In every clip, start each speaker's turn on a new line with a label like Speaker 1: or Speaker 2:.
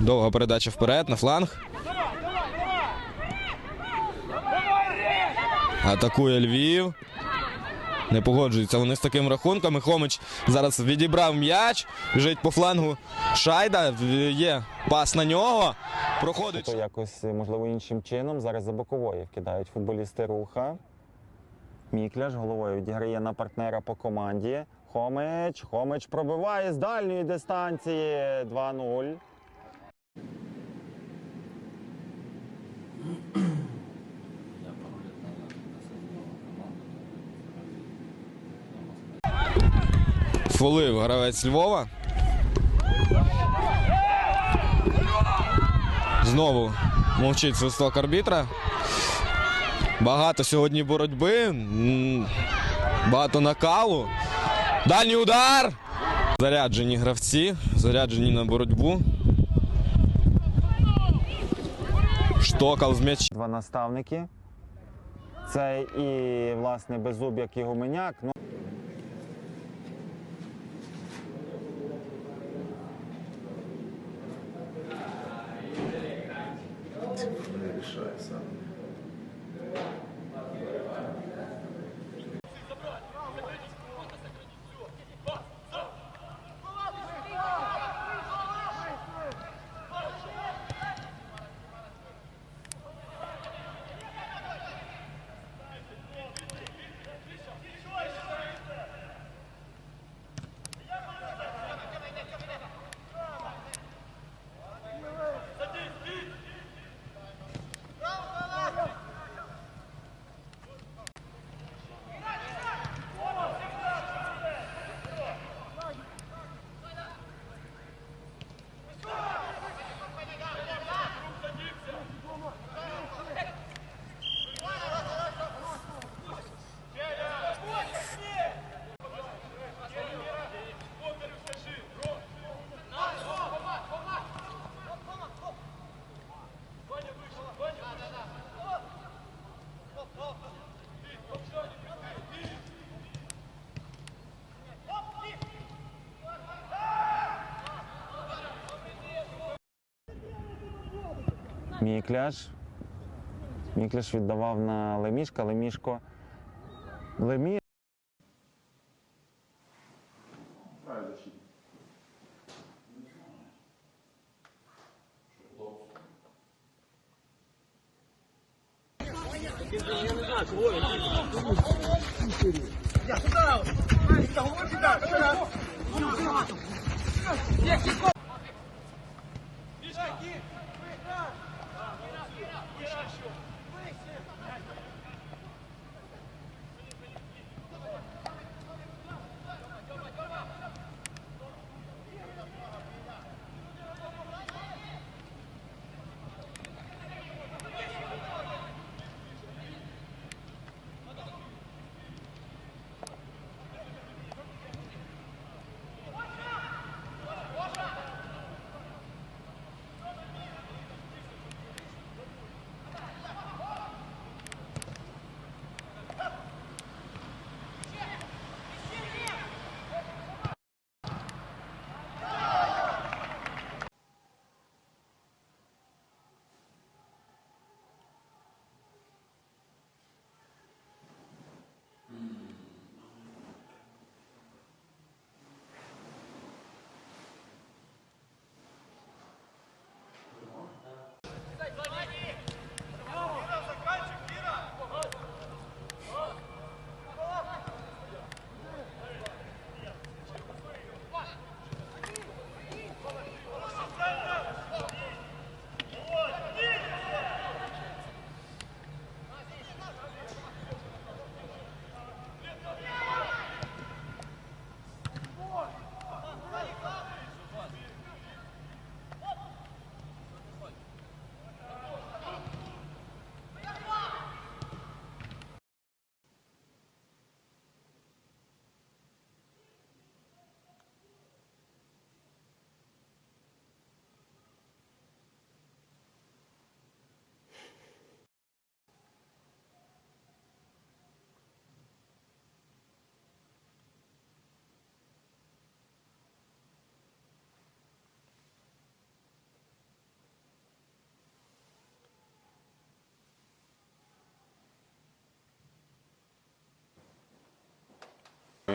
Speaker 1: Довга передача вперед на фланг. Атакує Львів. Не погоджуються вони з таким рахунком. Хомич зараз відібрав м'яч. Біжить по флангу. Шайда. Є пас на нього. Проходить.
Speaker 2: То якось, можливо, іншим чином. Зараз за бокової вкидають футболісти руха. Мікляш головою відіграє на партнера по команді. Хомич. Хомич пробиває з дальньої дистанції 2-0.
Speaker 1: Фолив гравець Львова. Знову мовчить свисток арбітра. Багато сьогодні боротьби. Багато накалу. Дальній удар. Заряджені гравці, заряджені на боротьбу. Штокал з м'яч.
Speaker 2: Два наставники. Це і, власне, Беззуб, як і Гуменяк.
Speaker 3: мій кляш.
Speaker 2: Мій кляш віддавав на лемішка, лемішко. Лемі.
Speaker 4: Я не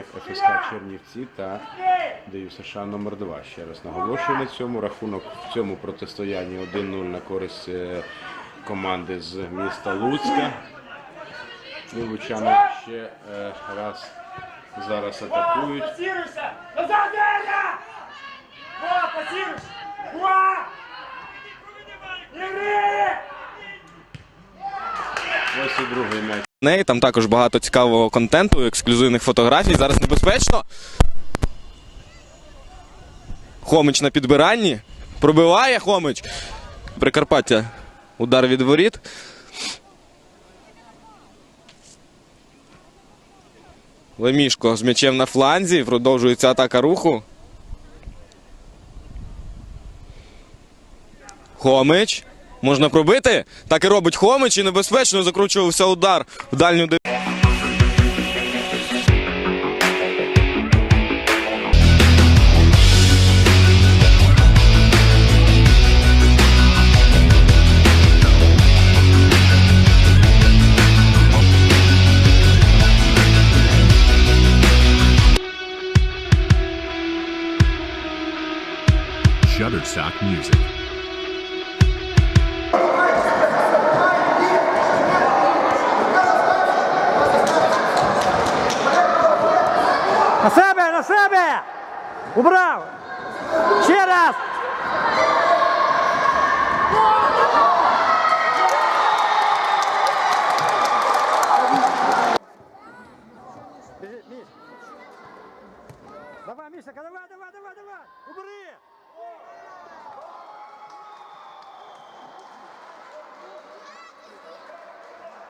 Speaker 4: ФСК Чернівці та Даю США номер 2 Ще раз наголошую на цьому. Рахунок в цьому протистоянні 1-0 на користь е, команди з міста Луцька. І лучани ще е, раз зараз атакують.
Speaker 5: Пассируйся!
Speaker 4: Другий м'яч.
Speaker 1: неї. Там також багато цікавого контенту, ексклюзивних фотографій. Зараз небезпечно. Хомич на підбиранні. Пробиває Хомич. Прикарпаття. Удар від воріт. Лемішко з м'ячем на фланзі. Продовжується атака руху. Хомич. Можна пробити. Так і робить Хомич і небезпечно закручувався удар в дальню
Speaker 6: Shutterstock Music.
Speaker 5: На себе, на себе! Убрав! Ще раз! Давай, Миша, давай, давай, давай, давай! Убери!